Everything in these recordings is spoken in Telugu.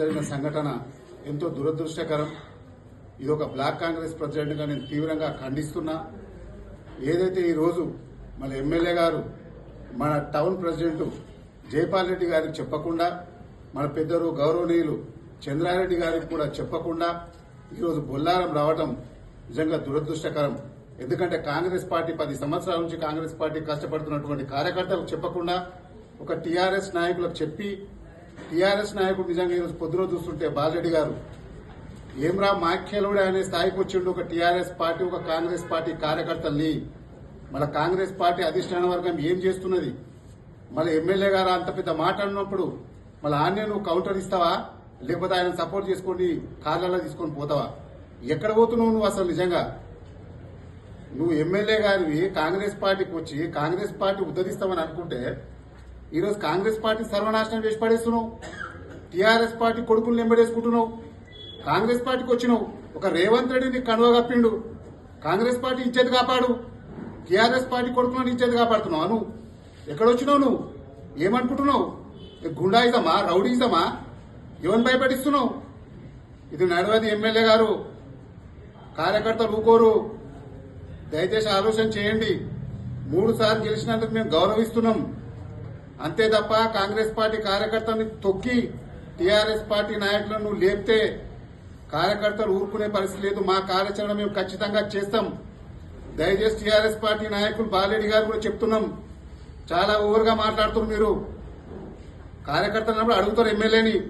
జరిగిన సంఘటన ఎంతో దురదృష్టకరం. ఇది ఒక బ్లాక్ కాంగ్రెస్ ప్రెసిడెంట్గా నేను తీవ్రంగా ఖండిస్తున్నా. ఏదైతే ఈరోజు మన ఎమ్మెల్యే గారు మన టౌన్ ప్రెసిడెంట్ జైపాల్ రెడ్డి గారికి చెప్పకుండా మన పెద్దలు గౌరవనీయులు చంద్రారెడ్డి గారికి కూడా చెప్పకుండా ఈరోజు బొల్లారం రావటం నిజంగా దురదృష్టకరం. ఎందుకంటే కాంగ్రెస్ పార్టీ పది సంవత్సరాల నుంచి కాంగ్రెస్ పార్టీ కష్టపడుతున్నటువంటి కార్యకర్తలకు చెప్పకుండా ఒక టీఆర్ఎస్ నాయకులకు చెప్పి టీఆర్ఎస్ నాయకుడు నిజంగా ఈరోజు పొద్దున చూస్తుంటే బాలరెడ్డి గారు ఏమ్రా మాఖ్యలుడే అనే స్థాయికి వచ్చిండు ఒక టీఆర్ఎస్ పార్టీ ఒక కాంగ్రెస్ పార్టీ కార్యకర్తల్ని. మన కాంగ్రెస్ పార్టీ అధిష్టాన వర్గం ఏం చేస్తున్నది? మళ్ళీ ఎమ్మెల్యే గారు అంత పెద్ద మాట అన్నప్పుడు మళ్ళీ ఆన్నే నువ్వు కౌంటర్ ఇస్తావా? లేకపోతే ఆయన సపోర్ట్ చేసుకొని కార్లలో తీసుకొని పోతావా? ఎక్కడ పోతున్నావు నువ్వు అసలు నిజంగా? నువ్వు ఎమ్మెల్యే గారివి కాంగ్రెస్ పార్టీకి వచ్చి కాంగ్రెస్ పార్టీ ఉద్ధరిస్తామని అనుకుంటే ఈరోజు కాంగ్రెస్ పార్టీ సర్వనాశనం చేసి పడేస్తున్నావు. టీఆర్ఎస్ పార్టీ కొడుకులు నింబడేసుకుంటున్నావు. కాంగ్రెస్ పార్టీకి వచ్చినావు. ఒక రేవంత్ రెడ్డిని కనువ కప్పిండు. కాంగ్రెస్ పార్టీ ఇచ్చేది కాపాడు. టీఆర్ఎస్ పార్టీ కొడుకులను ఇచ్చేది కాపాడుతున్నావు నువ్వు? ఎక్కడొచ్చినావు నువ్వు? ఏమనుకుంటున్నావు? గుండాయిజమా? రౌడీజమా? ఎవరిని భయపడిస్తున్నావు ఇది నడవది ఎమ్మెల్యే గారు. కార్యకర్తలు ఊకోరు. దయచేసి ఆలోచన చేయండి. మూడు సార్లు గెలిచినందుకు మేము గౌరవిస్తున్నాం. అంతే తప్ప కాంగ్రెస్ పార్టీ కార్యకర్తని తొక్కి టీఆర్ఎస్ పార్టీ నాయకులను లేపితే కార్యకర్తలు ఊరుకునే పరిస్థితి లేదు. మా కార్యాచరణ మేము ఖచ్చితంగా చేస్తాం. దయచేసి టీఆర్ఎస్ పార్టీ నాయకులు బాలరెడ్డి గారు కూడా చెప్తున్నాం. చాలా ఓవర్గా మాట్లాడుతున్నారు మీరు. కార్యకర్తలు అడుగుతారు ఎమ్మెల్యేని.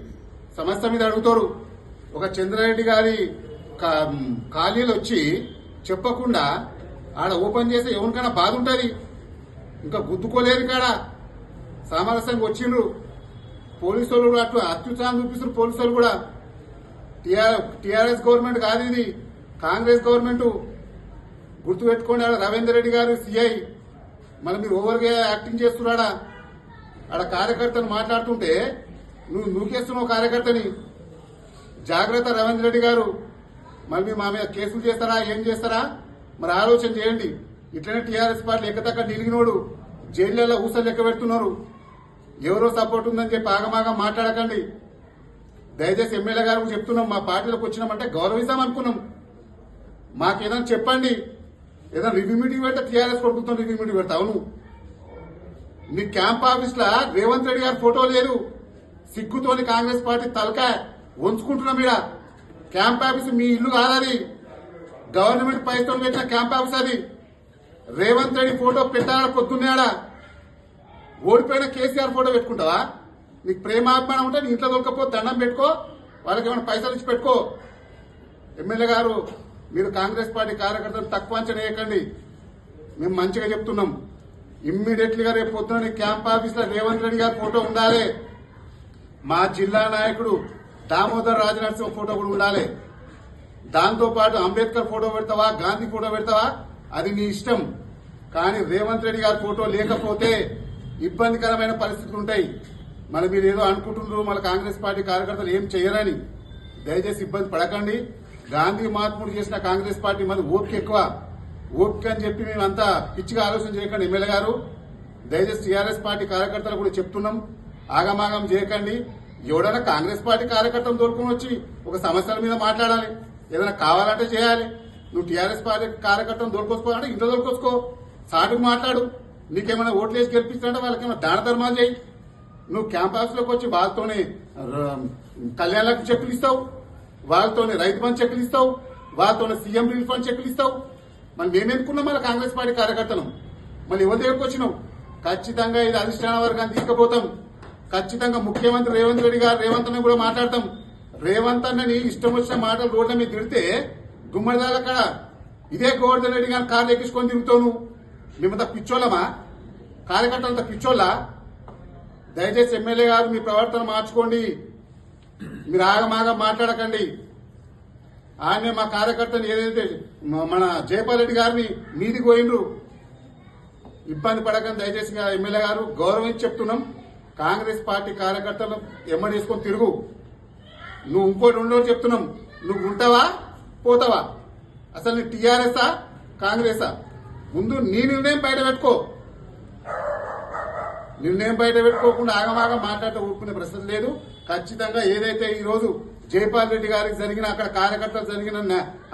సమస్య మీద అడుగుతారు. ఒక చంద్రారెడ్డి గారి కా- ఖాళీలు వచ్చి చెప్పకుండా ఆడ ఓపెన్ చేస్తే ఎవరికైనా బాధ ఉంటుంది. ఇంకా గుద్దుకోలేదు కాడ? సామరస్యంగా వచ్చిండ్రు. పోలీసు వాళ్ళు కూడా అట్లా అత్యుత్సాహం చూపిస్తున్నారు. పోలీసు వాళ్ళు కూడా టీఆర్ టీఆర్ఎస్ గవర్నమెంట్ కాదు ఇది. కాంగ్రెస్ గవర్నమెంట్ గుర్తుపెట్టుకోండి ఆడ రవీందర్ రెడ్డి గారు సిఐ. మళ్ళీ మీరు ఓవర్గా యాక్టింగ్ చేస్తున్నాడా ఆడ. కార్యకర్తను మాట్లాడుతుంటే నువ్వు నూకేస్తున్నావు కార్యకర్తని. జాగ్రత్త రవీంద్ర రెడ్డి గారు. మరి మా మీద కేసులు చేస్తారా? ఏం చేస్తారా? మరి ఆలోచన చేయండి. ఇట్లనే టీఆర్ఎస్ పార్టీ ఎక్కదక్క నిలిగినోడు. జైళ్ళలో ఊసలు లెక్క పెడుతున్నారు. ఎవరో సపోర్ట్ ఉందని చెప్పి ఆగమాగా మాట్లాడకండి. దయచేసి ఎమ్మెల్యే గారు చెప్తున్నాం మా పార్టీలోకి వచ్చినామంటే గౌరవిస్తాం అనుకున్నాం. మాకేదైనా చెప్పండి. ఏదైనా రివ్యూ మీటింగ్ పెడితే టీఆర్ఎస్ కొడుకుతాం రివ్యూ మీటింగ్ పెడతా అవును. మీ క్యాంప్ ఆఫీస్లో రేవంత్ రెడ్డి గారి ఫోటో లేదు సిగ్గుతోని కాంగ్రెస్ పార్టీ తలకాయ వంచుకుంటున్నాం ఈడ క్యాంప్ ఆఫీస్ మీ ఇల్లు కాదది. గవర్నమెంట్ పైసలు పెట్టిన క్యాంప్ ఆఫీస్ అది. రేవంత్ రెడ్డి ఫోటో పెట్టాడా పొద్దున్నాడా ఓడిపోయిన కేసీఆర్ ఫోటో పెట్టుకుంటావా? నీకు ప్రేమాభిమానం ఉంటే నీ ఇంట్లో దొరకపో దండం పెట్టుకో వాళ్ళకి ఏమైనా పైసలు ఇచ్చి పెట్టుకో. ఎమ్మెల్యే గారు మీరు కాంగ్రెస్ పార్టీ కార్యకర్తలు తక్కువ అంచనా వేయకండి. మేము మంచిగా చెప్తున్నాం. ఇమ్మీడియట్లీగా రేపు పొద్దున నీ క్యాంప్ ఆఫీస్లో రేవంత్ రెడ్డి గారి ఫోటో ఉండాలి. మా జిల్లా నాయకుడు దామోదర్ రాజనరసింహ ఫోటో కూడా ఉండాలి. దాంతోపాటు అంబేద్కర్ ఫోటో పెడతావా? గాంధీ ఫోటో పెడతావా? అది నీ ఇష్టం. కానీ రేవంత్ రెడ్డి గారి ఫోటో లేకపోతే ఇబ్బందికరమైన పరిస్థితులు ఉంటాయి. మరి మీరు ఏదో అనుకుంటున్నారు మన కాంగ్రెస్ పార్టీ కార్యకర్తలు ఏం చేయరని దయచేసి ఇబ్బంది పడకండి. గాంధీ మహాత్ముడు చేసిన కాంగ్రెస్ పార్టీ మరి ఓపిక ఎక్కువ. ఓపిక అని చెప్పి మేమంతా పిచ్చిగా ఆలోచన చేయకండి ఎమ్మెల్యే గారు. దయచేసి టీఆర్ఎస్ పార్టీ కార్యకర్తలు కూడా చెప్తున్నాం. ఆగమాగం చేయకండి. ఎవడైనా కాంగ్రెస్ పార్టీ కార్యకర్తలు దొరుకుని వచ్చి ఒక సమస్యల మీద మాట్లాడాలి. ఏదైనా కావాలంటే చేయాలి. నువ్వు టీఆర్ఎస్ పార్టీ కార్యకర్తను దొరికొచ్చుకోవాలంటే ఇంట్లో దొరికొచ్చుకో సాటుకు మాట్లాడు. నీకేమైనా ఓట్లు వేసి గెలిపిస్తాంటే వాళ్ళకేమైనా దాన ధర్మాలు చేయి. నువ్వు క్యాంపస్లోకి వచ్చి వాళ్ళతోనే ర- కళ్యాణలకు చెక్కులు ఇస్తావు. వాళ్ళతోనే రైతు బంధు చెక్కులు ఇస్తావు. వాళ్ళతోనే సీఎం రిలీఫ్ ఫండ్ చెక్కులు ఇస్తావు. మరి మేమెందుకున్నాం మన కాంగ్రెస్ పార్టీ కార్యకర్తను మళ్ళీ ఎవరి దగ్గరకు వచ్చినావు ఖచ్చితంగా ఇది అధిష్టాన వర్గాన్ని తీసుకుపోతాం. ఖచ్చితంగా ముఖ్యమంత్రి రేవంత్ రెడ్డి గారు రేవంత్ అని కూడా మాట్లాడతాం. రేవంత్ అన్నని ఇష్టం వచ్చిన మాటలు రోడ్ల మీద తిడితే గుమ్మడిదాల కాడ ఇదే గోవర్ధన్ రెడ్డి గారు కార్లు ఎక్కించుకొని తిరుగుతావు నువ్వు. మేమంతా పిచ్చోళ్ళమా? కార్యకర్తలంతా పిచ్చోళ్ళా? దయచేసి ఎమ్మెల్యే గారు మీ ప్రవర్తన మార్చుకోండి. మీరు ఆగమాగా మాట్లాడకండి. ఆయన మా కార్యకర్తని ఏదైతే మన జయపాల్ రెడ్డి గారిని మీదికి పోయిండ్రు ఇబ్బంది పడకండి దయచేసి ఎమ్మెల్యే గారు. గౌరవించి చెప్తున్నాం. కాంగ్రెస్ పార్టీ కార్యకర్తలు ఎమ్మడేసుకొని తిరుగు. నువ్వు ఇంకోటి ఉండవు చెప్తున్నాం. నువ్వు ఉంటావా? పోతావా? అసలు నీ టీఆర్ఎస్ఆ కాంగ్రెసా ముందు నీ నిర్ణయం బయట పెట్టుకో. నిర్ణయం బయట పెట్టుకోకుండా ఆగమాగం మాట్లాడటం ఊరుకునే ప్రశ్న లేదు. ఖచ్చితంగా ఏదైతే ఈరోజు జైపాల్ రెడ్డి గారికి జరిగిన అక్కడ కార్యకర్తలు జరిగిన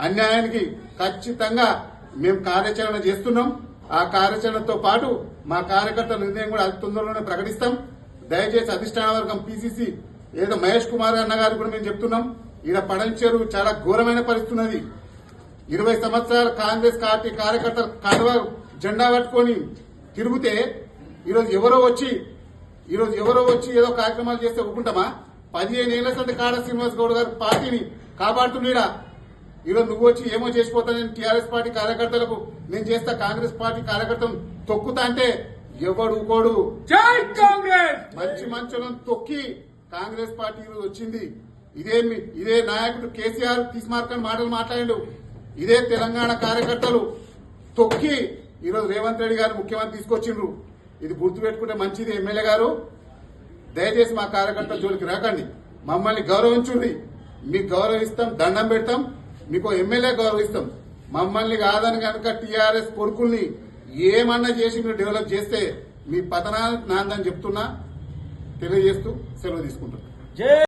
అన్యాయానికి ఖచ్చితంగా మేము కార్యాచరణ చేస్తున్నాం. ఆ కార్యాచరణతో పాటు మా కార్యకర్తల నిర్ణయం కూడా అతి తొందరలోనే ప్రకటిస్తాం. దయచేసి అధిష్టాన వర్గం పిసిసి ఏదో మహేష్ కుమార్ అన్న గారు కూడా మేము చెప్తున్నాం. ఈడ పడంచేరు చాలా ఘోరమైన పరిస్థితి ఉన్నది. ఇరవై సంవత్సరాల కాంగ్రెస్ పార్టీ కార్యకర్తలు కడవ జెండా పట్టుకొని తిరిగితే ఈరోజు ఎవరో వచ్చి ఈరోజు ఎవరో వచ్చి ఏదో కార్యక్రమాలు చేస్తే ఒప్పుకుంటామా? పదిహేను ఏళ్ళ సంది కాడ శ్రీనివాస్ గౌడ్ గారి పార్టీని కాపాడుతున్నాడా? ఈరోజు నువ్వు వచ్చి ఏమో చేసిపోతా నేను టీఆర్ఎస్ పార్టీ కార్యకర్తలకు నేను చేస్తా కాంగ్రెస్ పార్టీ కార్యకర్తలను తొక్కుతా అంటే ఎవడు కోడు మంచి మంచులను తొక్కి కాంగ్రెస్ పార్టీ ఈరోజు వచ్చింది. ఇదే ఇదే నాయకుడు కేసీఆర్ తీసుమార్కని మాటలు మాట్లాడిండు. ఇదే తెలంగాణ కార్యకర్తలు తొక్కి ఈరోజు రేవంత్ రెడ్డి గారు ముఖ్యమంత్రి తీసుకొచ్చిండ్రు. ఇది గుర్తుపెట్టుకుంటే మంచిది ఎమ్మెల్యే గారు. దయచేసి మా కార్యకర్తల జోలికి రాకండి. మమ్మల్ని గౌరవించుండి మీకు గౌరవిస్తాం దండం పెడతాం. మీకు ఎమ్మెల్యే గౌరవిస్తాం. మమ్మల్ని కాదని కనుక టీఆర్ఎస్ కొడుకుల్ని ఏమన్నా చేసి మీరు డెవలప్ చేస్తే మీ పతనానికి నాందని చెప్తున్నా. తెలియజేస్తూ సెలవు తీసుకుంటాం